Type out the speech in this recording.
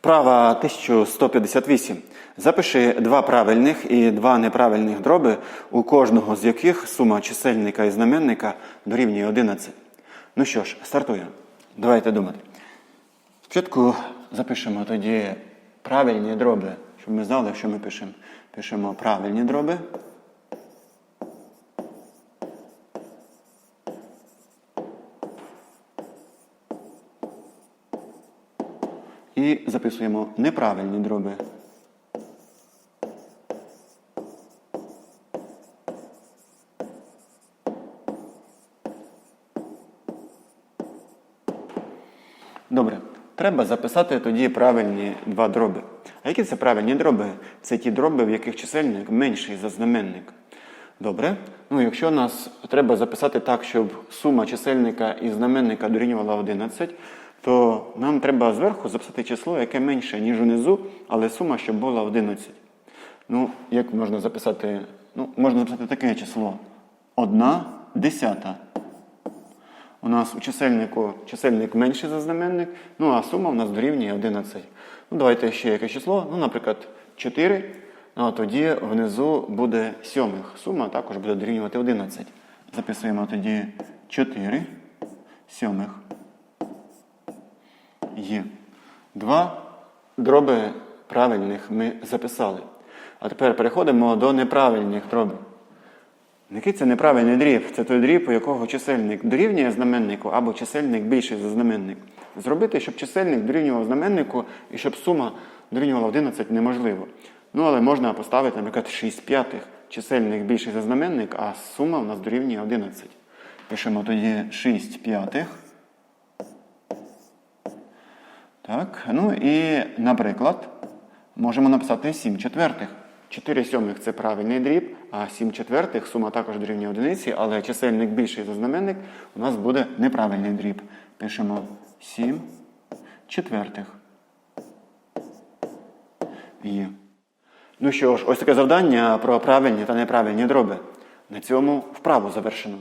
Вправа 1158. Запиши два правильних і два неправильних дроби, у кожного з яких сума чисельника і знаменника дорівнює 11. Ну що ж, стартуємо. Давайте думати. Спочатку запишемо тоді правильні дроби, щоб ми знали, що ми пишемо. Пишемо правильні дроби. І записуємо неправильні дроби. Добре. Треба записати тоді правильні два дроби. А які це правильні дроби? Це ті дроби, в яких чисельник менший за знаменник. Добре. Ну, якщо нас треба записати так, щоб сума чисельника і знаменника дорівнювала 11, то нам треба зверху записати число, яке менше, ніж унизу, але сума, щоб була 11. Ну, як можна записати? Ну, можна записати таке число. 1 десята. У нас у чисельнику чисельник менший за знаменник, ну а сума у нас дорівнює 11. Ну, давайте ще яке число. Ну, наприклад, 4. Ну, а тоді внизу буде сьомих. Сума також буде дорівнювати 11. Записуємо тоді 4 сьомих. Є. Два дроби правильних ми записали. А тепер переходимо до неправильних дробів. Який це неправильний дріб? Це той дріб, у якого чисельник дорівнює знаменнику або чисельник більший за знаменник. Зробити, щоб чисельник дорівнював знаменнику і щоб сума дорівнювала 11 неможливо. Ну, але можна поставити, наприклад, 6 п'ятих. Чисельник більший за знаменник, а сума у нас дорівнює 11. Пишемо тоді 6 п'ятих. Так, ну і, наприклад, можемо написати 7 четвертих. 4 сьомих це правильний дріб, а 7 четвертих сума також дорівнює одиниці, але чисельник більший за знаменник у нас буде неправильний дріб. Пишемо 7 четвертих. Є. Ну що ж, ось таке завдання про правильні та неправильні дроби. На цьому вправу завершено.